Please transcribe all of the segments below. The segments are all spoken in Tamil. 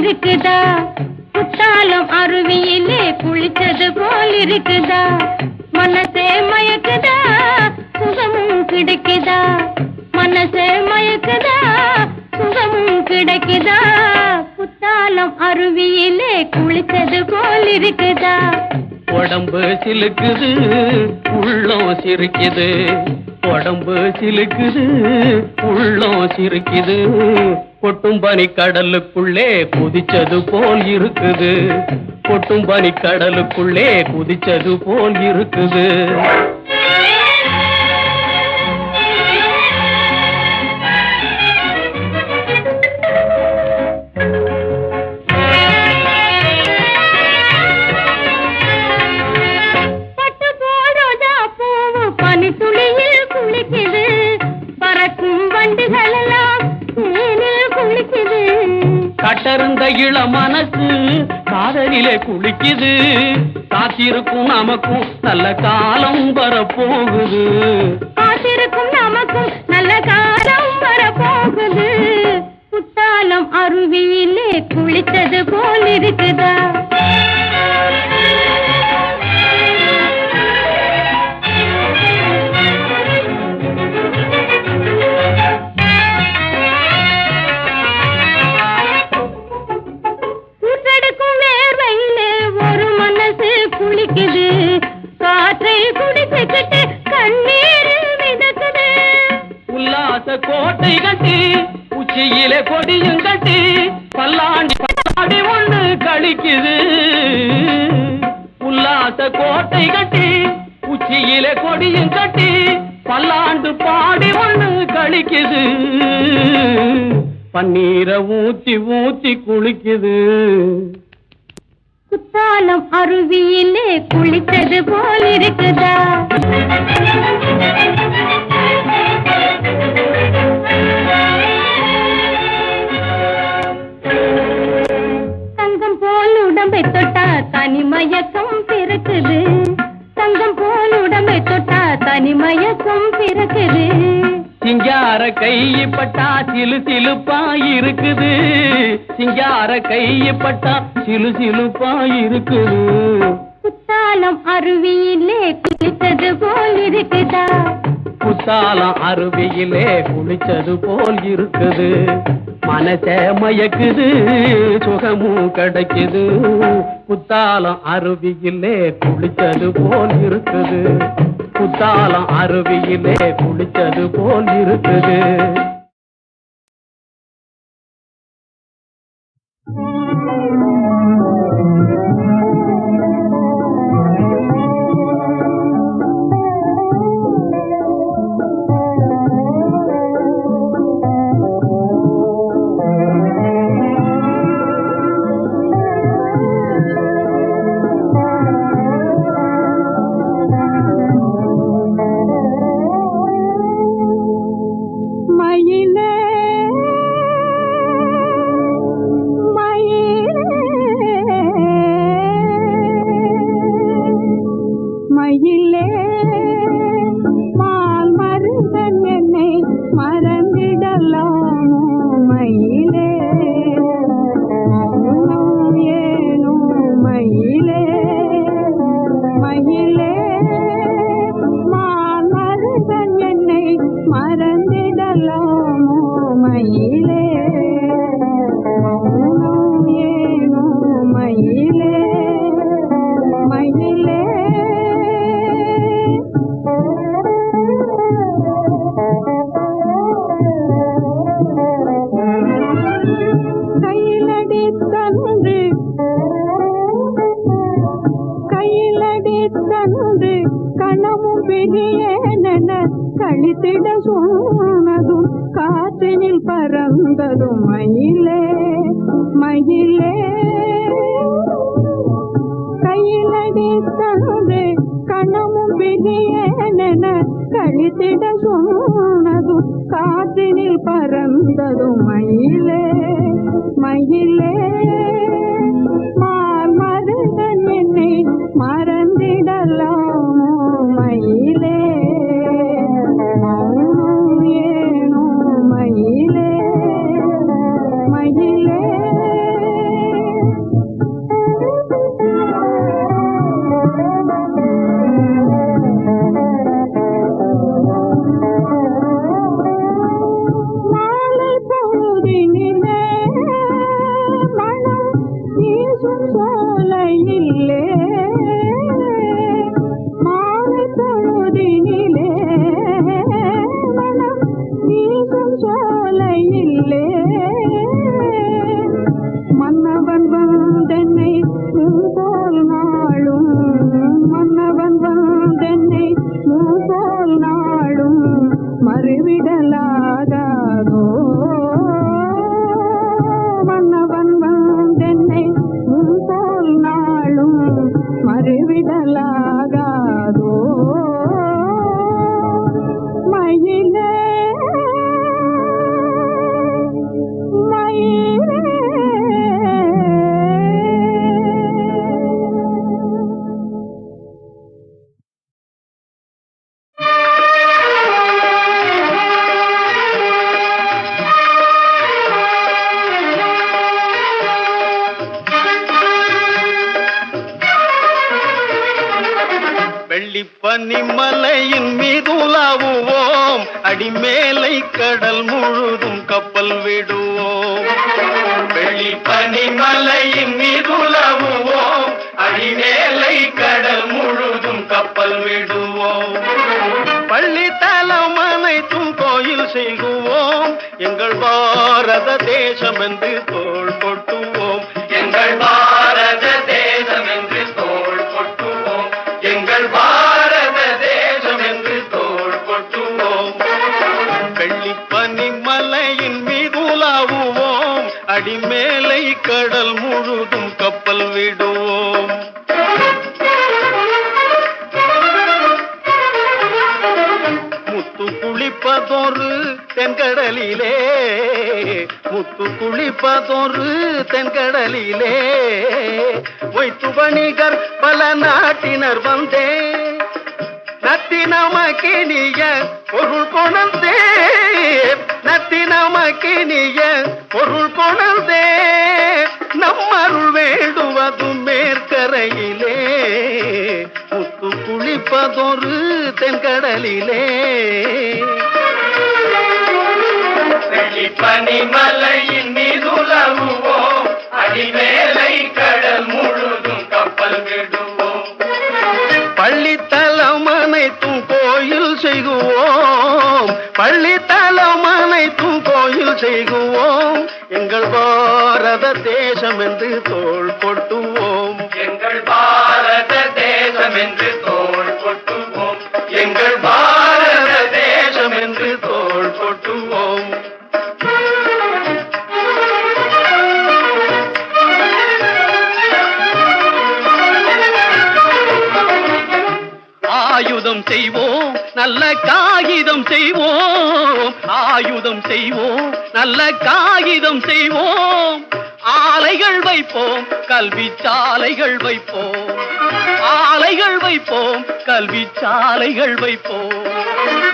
இருக்குதா குத்தாலம் அருவியிலே குளித்தது போல் இருக்குதா மனசே மயக்குதா? சுகமும் கிடைக்குதா? மனசே மயக்குதா? சுகமும் கிடைக்குதா? குத்தாலம் அருவியிலே குளித்தது போல் இருக்குதா உடம்பு சிலுக்குது உள்ளம் சிரிக்குது. உடம்பு சிலுக்குது உள்ளம் சிரிக்குது. கொட்டும் பனி கடலுக்குள்ளே குதிச்சது போல் இருக்குது. கொட்டும் பனி கடலுக்குள்ளே குதிச்சது போல் இருக்குது. காதலிலே குளிக்குது. காத்திருக்கும் நமக்கும் நல்ல காலம் வரப்போகுது. ஒண்ணு உல்லாச கோட்டை கட்டி உச்சியில கொடியும் கட்டி பல்லாண்டு பாடி ஒண்ணு கழிக்குது. பன்னீரை ஊத்தி ஊத்தி குளிக்குது. குத்தாலம் அருவியிலே குளித்தது போல் இருக்குதா உடம்பை தொட்டா தனிமயக்கம் பிறக்குது. தங்கம் போல் உடம்பை தொட்டா தனிமயக்கம் பிறக்குது. சிங்கார கைப்பட்டா சிலு சிலுப்பா இருக்குது. சிங்கார கைப்பட்டா சிலு சிலுப்பா இருக்குது. குத்தாலம் அருவியிலே குளித்தது போல் இருக்குதா? குத்தாலம் அருவியிலே குளிச்சது போல் இருக்குது. மனச மயக்குது சுகமும் கிடைக்குது. குத்தாலம் அருவியிலே குளிச்சது போல் இருக்குது. குத்தாலம் அருவியிலே குளிச்சது போல் இருக்குது. கழித்திட உனதும் காற்றினில் பறந்ததும் மயிலே மயிலே மலையின் மீது உலாவுவோம். அடிமேலை கடல் முழுதும் கப்பல் விடுவோம். வெள்ளிப்பனி பனிமலையின் மீது உலாவுவோம். அடிமேலை கடல் முழுதும் கப்பல் விடுவோம். பள்ளி தலம் அனைத்தும் கோயில் செய்குவோம் எங்கள் பாரத தேசம் என்று தோல் கொட்டுவோம். எங்கள் அடிமேலை கடல் முழுதும் கப்பல் விடுவோம். முத்து குளிப்பதொரு தென்கடலிலே முத்து குளிப்பதொரு தென்கடலிலே. வைத்து வணிகர் பல நாட்டினர் வந்தே நத்தி நமக்கினிய பொருள் கொணந்தே நத்தி நமக்கினிய பொருள் கொணர்ந்தே நம்மருள் வேண்டுவது மேற்கரையிலே. முத்து குளிப்பதொரு தென்கடலிலே. பனிமலையின் மீதுலவுவோம் அடிமேலை கடல் முழுதும் கப்பல் விடுவோம் பள்ளித்தலம் அனைத்தும் கோயில் செய்குவோம் கோயில் செய்குவோம். எங்கள் பாரத தேசம் என்று தோல் கொட்டுவோம். எங்கள் பாரத தேசம் என்று தோல் கொட்டுவோம். எங்கள் பாரத தேசம் என்று தோல் கொட்டுவோம். ஆயுதம் செய்வோம். நல்ல காகிதம் செய்வோம். ஆயுதம் செய்வோம். நல்ல காகிதம் செய்வோம். ஆலைகள் வைப்போம். கல்வி சாலைகள் வைப்போம். ஆலைகள் வைப்போம். கல்வி சாலைகள் வைப்போம்.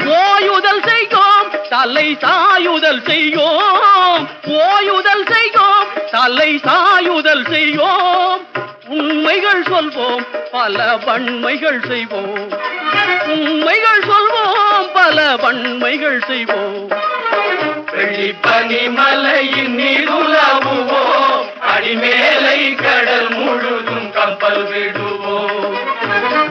ஓயுதல் செய்வோம் தலை சாயுதல் செய்யோம் ஓயுதல் செய்வோம் தலை சாயுதல் செய்வோம் உண்மைகள் சொல்வோம் பல வன்மைகள் செய்வோம். உண்மைகள் சொல்வோம் பல வன்மைகள் செய்வோம். வெள்ளிப்பனி மலையின் நீருலாவுவோம் அடிமேலை கடல் முழுதும் கப்பல் விடுவோம்.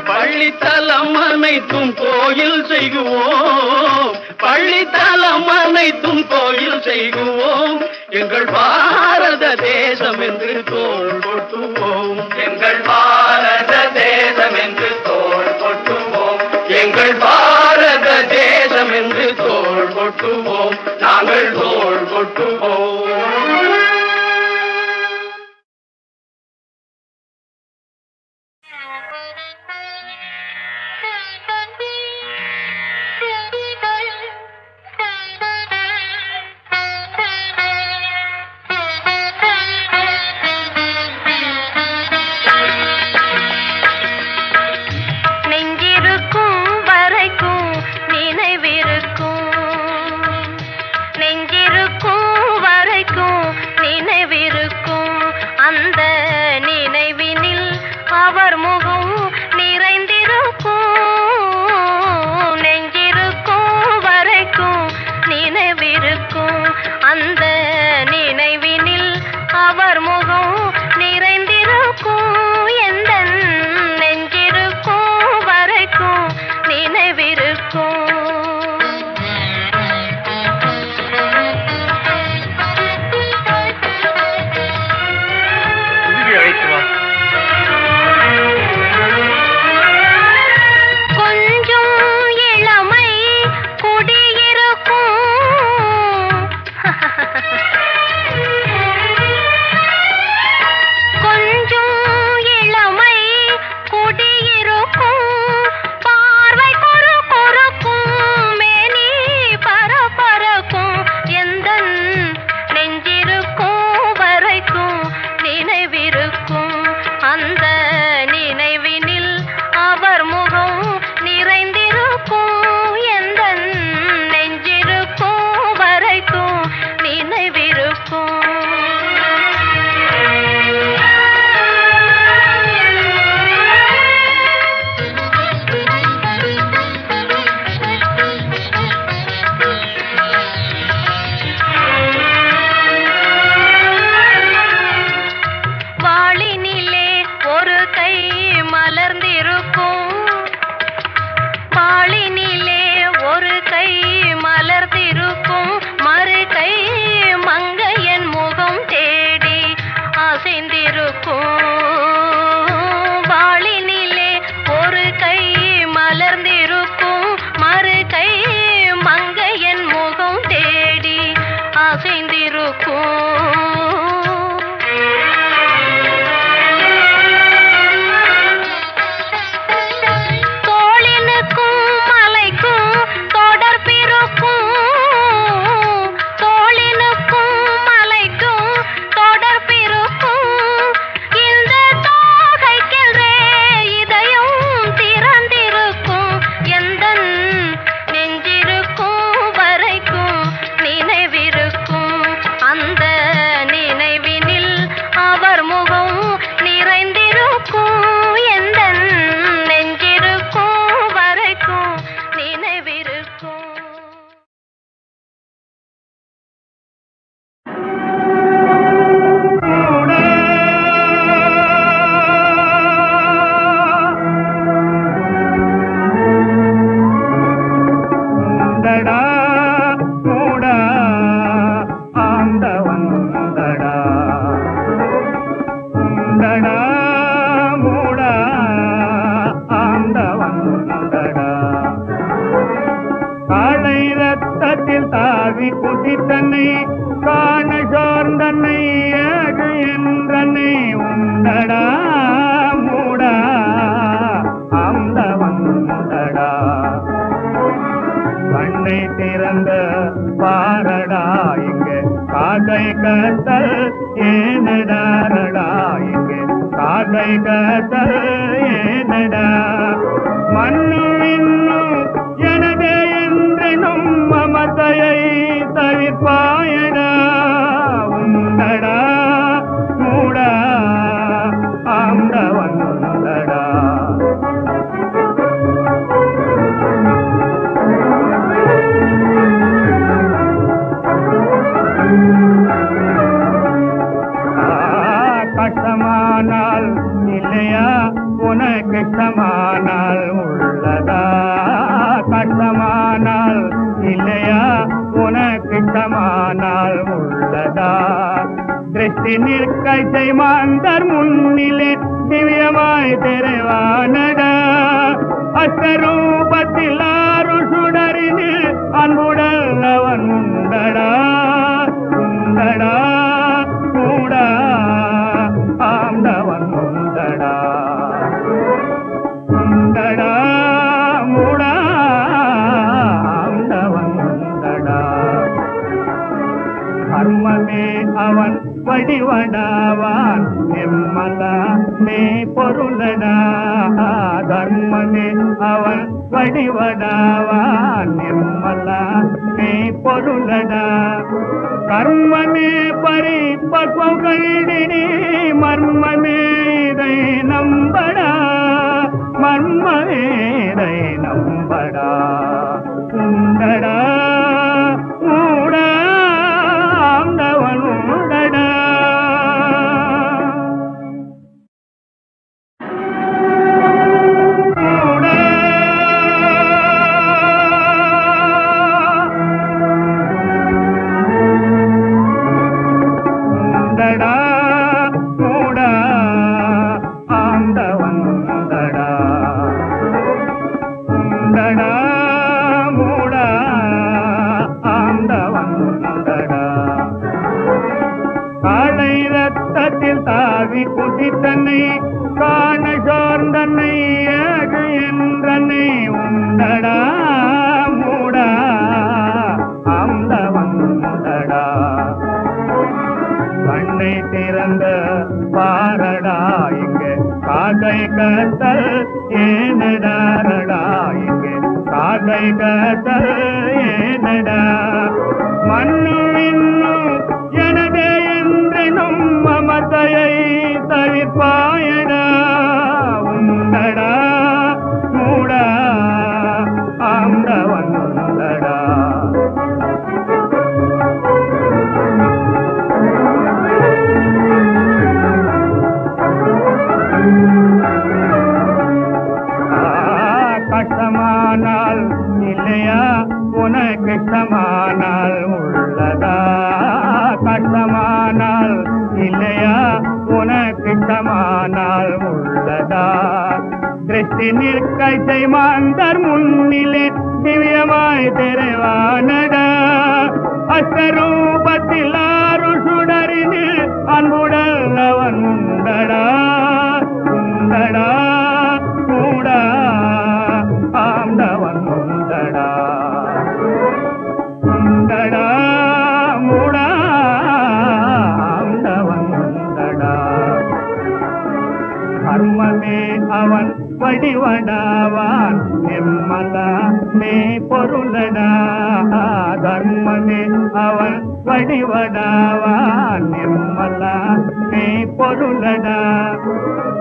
பள்ளித்தலம் அனைத்தும் கோயில் செய்குவோம். பள்ளித்தலம் அனைத்தும் கோயில் செய்குவோம். எங்கள் பாரத தேசம் என்று தோள் கொட்டுவோம் எங்கள் கத்தல் திருஷ்டி நிற்க செய்மாந்தர் முன்னிலே திவ்யமாய் தெரவா நிம்மலா மே பொருளடா தர்மனே அவன் வடிவடாவா நிர்மலா மே பொருளடா. கர்மமே பரிபக்வம் கண்டினி மர்மமே இதை நம்படா மர்மமே இதை நம்படா. உண்டடா. கஷ்டமானால் இல்லையா? உனக்கு இஷ்டமானால் உள்ளதா? திருஷ்டி நிற்கை மாந்தர் முன்னிலே திவ்யமாய் தெருவானடா அஸ்வரூபத்தில் ஆறு சுடரினு அன்புடல் அவன் உண்டடா உண்டடா. கர்மமே அவன் வடிவடாவான் நிம்மலா மே பொருளடா தர்மமே அவன் வடிவடாவான் நிம்மலா மே பொருளடா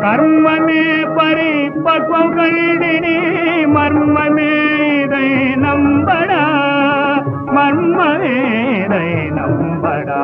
கர்மமே பரிபக்வம் கண்டினி மர்மமே இதை நம்படா. மர்மமே இதை நம்படா.